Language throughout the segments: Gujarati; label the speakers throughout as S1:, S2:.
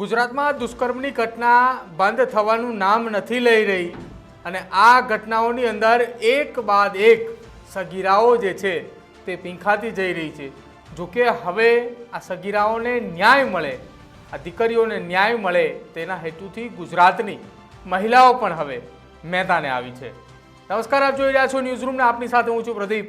S1: ગુજરાતમાં દુષ્કર્મની ઘટના બંધ થવાનું નામ નથી લઈ રહી અને આ ઘટનાઓની અંદર એક બાદ એક સગીરાઓ જે છે તે પીંખાતી જઈ રહી છે. જોકે હવે આ સગીરાઓને ન્યાય મળે, આ દીકરીઓને ન્યાય મળે તેના હેતુથી ગુજરાતની મહિલાઓ પણ હવે મેદાને આવી છે. નમસ્કાર, આપ જોઈ રહ્યા છો ન્યૂઝરૂમને આપની સાથે હું છું પ્રદીપ.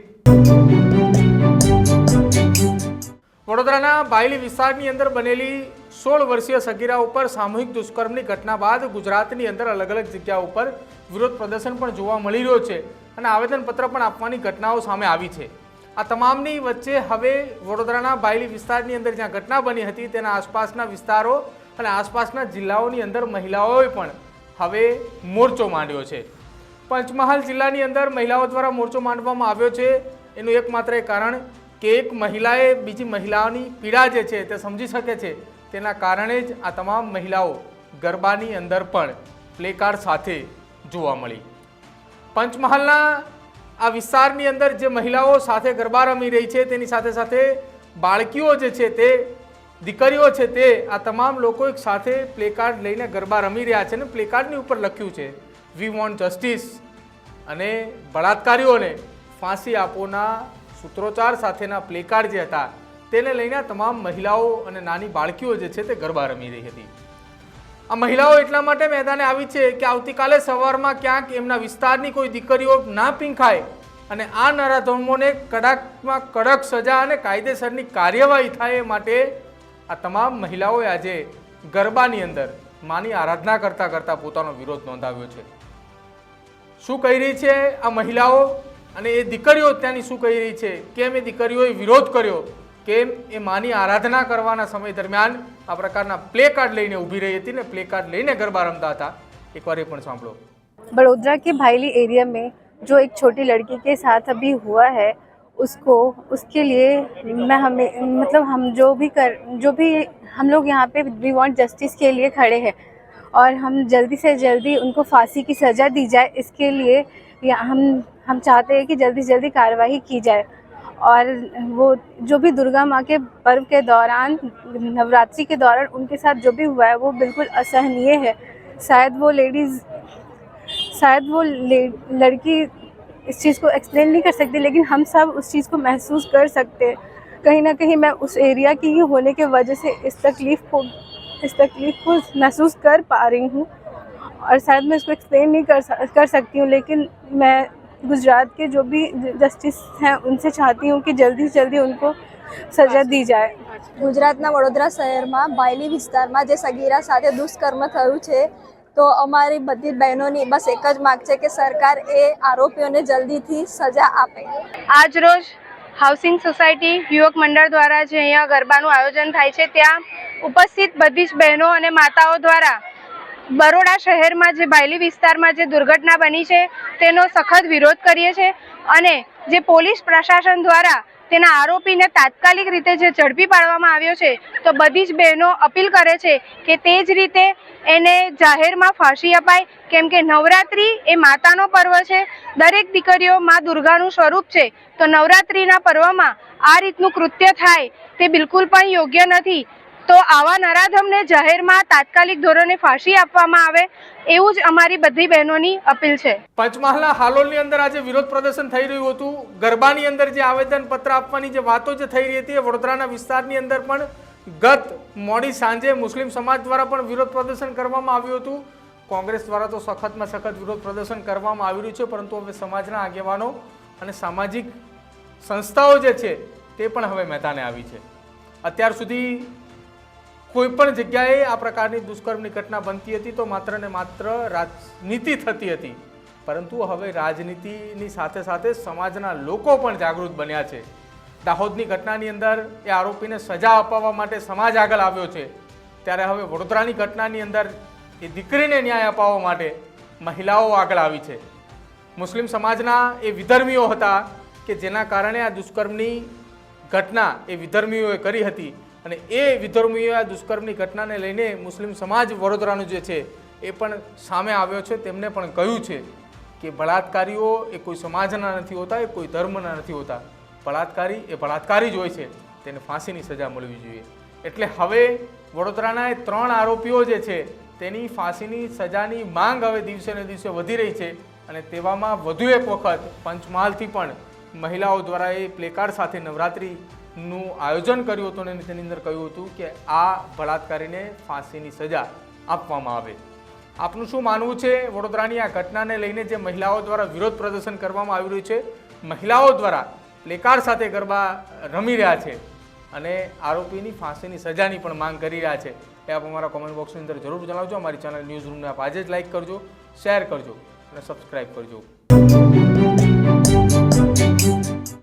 S1: વડોદરાના બાયલી વિસ્તારની અંદર બનેલી સોળ વર્ષીય સગીરા ઉપર સામૂહિક દુષ્કર્મની ઘટના બાદ ગુજરાતની અંદર અલગ અલગ જગ્યા ઉપર વિરોધ પ્રદર્શન પણ જોવા મળી રહ્યો છે અને આવેદનપત્ર પણ આપવાની ઘટનાઓ સામે આવી છે. આ તમામની વચ્ચે હવે વડોદરાના બાયલી વિસ્તારની અંદર જ્યાં ઘટના બની હતી તેના આસપાસના વિસ્તારો અને આસપાસના જિલ્લાઓની અંદર મહિલાઓએ પણ હવે મોરચો માંડ્યો છે. પંચમહાલ જિલ્લાની અંદર મહિલાઓ દ્વારા મોરચો માંડવામાં આવ્યો છે. એનું એકમાત્ર એક કારણ કે એક મહિલાએ બીજી મહિલાઓની પીડા જે છે તે સમજી શકે છે. તેના કારણે જ આ તમામ મહિલાઓ ગરબાની અંદર પણ પ્લેકાર્ડ સાથે જોવા મળી. પંચમહાલના આ વિસ્તારની અંદર જે મહિલાઓ સાથે ગરબા રમી રહી છે, તેની સાથે સાથે બાળકીઓ જે છે તે, દીકરીઓ છે તે, આ તમામ લોકો એક સાથે પ્લેકાર્ડ લઈને ગરબા રમી રહ્યા છે અને પ્લેકાર્ડની ઉપર લખ્યું છે વી વોન્ટ જસ્ટિસ અને બળાત્કારીઓને ફાંસી આપોના સૂત્રોચ્ચાર સાથેના પ્લેકાર્ડ જે હતા તેને લઈને તમામ મહિલાઓ અને નાની બાળકીઓ જે છે તે ગરબા રમી રહી હતી. આ મહિલાઓ એટલા માટે મેદાને આવી છે કે આવતીકાલે સવારમાં ક્યાંક એમના વિસ્તારની કોઈ દીકરીઓ ના પીંખાય અને આ નરાધમોને કડકમાં કડક સજા અને કાયદેસરની કાર્યવાહી થાય એ માટે આ તમામ મહિલાઓએ આજે ગરબાની અંદર માની આરાધના કરતા કરતા પોતાનો વિરોધ નોંધાવ્યો છે. શું કહી રહી છે આ મહિલાઓ અને એ દીકરીઓ ત્યાંની શું કહી રહી છે? કેમ એ દીકરીઓએ વિરોધ કર્યો? કેમ એ માની આરાધના કરવાના સમય દરમિયાન આ પ્રકારના પ્લે કાર્ડ લઈને ઊભી રહી હતી ને પ્લે કાર્ડ લઈને ગરબા રમતા હતા એકવાર એ પણ સાંભળો
S2: बड़ोदरा के भाईली एरिया में जो एक छोटी लड़की के साथ अभी हुआ है उसको उसके लिए मैं हमें मतलब हम जो भी कर जो भी हम लोग यहाँ पे वी वांट जस्टिस के लिए खड़े हैं और हम जल्दी से जल्दी उनको फांसी की सज़ा दी जाए इसके लिए या हम हम चाहते हैं कि जल्दी से जल्दी कार्रवाई की जाए और वो जो भी दुर्गा माँ के पर्व के दौरान, नवरात्रि के दौरान उनके साथ जो भी हुआ है, वो बिल्कुल असहनीय है। शायद वो लेडीज़ शायद वो ले- लड़की इस चीज़ को एक्सप्लेन नहीं कर सकती, लेकिन हम सब उस चीज़ को महसूस कर सकते हैं। कहीं ना कहीं मैं उस एरिया की ही होने के वजह से इस तकलीफ़ को, इस तकलीफ़ को महसूस कर पा रही हूँ। और शायद मैं इसको एक्सप्लेन नहीं कर कर सकती हूँ, लेकिन मैं गुजरात के जो भी जस्टिस हैं उनसे चाहती हूँ कि जल्दी से जल्दी उनको सज़ा दी जाए
S3: ગુજરાતના વડોદરા શહેરમાં બાયલી વિસ્તારમાં જે સગીરા સાથે દુષ્કર્મ થયું છે તો અમારી બધી બહેનોની બસ એક જ માગ છે કે સરકાર એ આરોપીઓને જલ્દીથી સજા આપે
S4: આજ રોજ હાઉસિંગ સોસાયટી યુવક મંડળ દ્વારા જે અહીંયા ગરબાનું આયોજન થાય છે ત્યાં ઉપસ્થિત બધી જ બહેનો અને માતાઓ દ્વારા બરોડા શહેરમાં જે બાયલી વિસ્તારમાં જે દુર્ઘટના બની છે, તેનો સખત વિરોધ કરીએ છીએ અને જે પોલીસ પ્રશાસન દ્વારા તેના આરોપીને તાત્કાલિક રીતે જે ઝડપી પાડવામાં આવ્યો છે, તો બધી જ બહેનો અપીલ કરે છે કે તે જ રીતે એને જાહેરમાં ફાંસી અપાય. કેમ કે નવરાત્રિ એ માતાનો પર્વ છે. દરેક દીકરીઓ મા દુર્ગાનું સ્વરૂપ છે. તો નવરાત્રિના પર્વમાં આ રીતનું કૃત્ય થાય તે બિલકુલ પણ યોગ્ય નથી. તો આવા નરાધમને જાહેરમાં તાત્કાલિક ધોરણે ફાંસી આપવામાં આવે એવું જ અમારી બધી બહેનોની અપીલ છે.
S1: પંચમહાલના હાલોલની અંદર આજે વિરોધ પ્રદર્શન થઈ રહ્યું હતું. ગરબાની અંદર જે આવેદન પત્ર આપવાની જે વાતો જે થઈ રહી હતી એ વડોદરાના વિસ્તારની અંદર પણ ગત મોડી સાંજે મુસ્લિમ સમાજ દ્વારા પણ વિરોધ પ્રદર્શન કરવામાં આવ્યું હતું. કોંગ્રેસ દ્વારા તો સખતમાં સખત વિરોધ પ્રદર્શન કરવામાં આવી રહ્યું છે, પરંતુ હવે સમાજના આગેવાનો અને સામાજિક સંસ્થાઓ જે છે તે પણ હવે મેદાને આવી છે. અત્યાર સુધી કોઈ પણ જગ્યાએ આ પ્રકારની દુષ્કર્મની ઘટના બનતી હતી તો માત્ર ને માત્ર રાજનીતિ થતી હતી. પરંતુ હવે રાજનીતિની સાથે સાથે સમાજના લોકો પણ જાગૃત બન્યા છે. દાહોદની ઘટનાની અંદર એ આરોપીને સજા અપાવવા માટે સમાજ આગળ આવ્યો છે. ત્યારે હવે વડોદરાની ઘટનાની અંદર એ દીકરીને ન્યાય અપાવવા માટે મહિલાઓ આગળ આવી છે. મુસ્લિમ સમાજના એ વિધર્મીઓ હતા કે જેના કારણે આ દુષ્કર્મની ઘટના એ વિધર્મીઓએ કરી હતી. અને એ વિધર્મીઓએ દુષ્કર્મની ઘટનાને લઈને મુસ્લિમ સમાજ વડોદરાનું જે છે, એ પણ સામે આવ્યો છે. તેમને પણ કહ્યું છે કે બળાત્કારીઓ એ કોઈ સમાજના નથી હોતા, એ કોઈ ધર્મના નથી હોતા. બળાત્કારી એ બળાત્કારી જ હોય છે. તેને ફાંસીની સજા મળવી જોઈએ. એટલે હવે વડોદરાના એ ત્રણ આરોપીઓ જે છે, તેની ફાંસીની સજાની માંગ હવે દિવસે ને દિવસે વધી રહી છે અને તેવામાં વધુ એક વખત પંચમહાલથી પણ મહિલાઓ દ્વારા એ પ્લેકાર્ડ સાથે નવરાત્રિનું આયોજન કર્યું હતું અને તેની અંદર કહ્યું હતું કે આ બળાત્કારીને ફાંસીની સજા આપવામાં આવે. આપનું શું માનવું છે? વડોદરાની આ ઘટનાને લઈને જે મહિલાઓ દ્વારા વિરોધ પ્રદર્શન કરવામાં આવી રહ્યું છે, મહિલાઓ દ્વારા પ્લેકાર્ડ સાથે ગરબા રમી રહ્યા છે અને આરોપીની ફાંસીની સજાની પણ માંગ કરી રહ્યા છે. એ આપ અમારા કોમેન્ટ બોક્સની અંદર જરૂર જણાવજો. અમારી ચેનલ ન્યૂઝ રૂમને આપ આજે જ લાઈક કરજો શેર કરજો અને સબસ્ક્રાઈબ કરજો.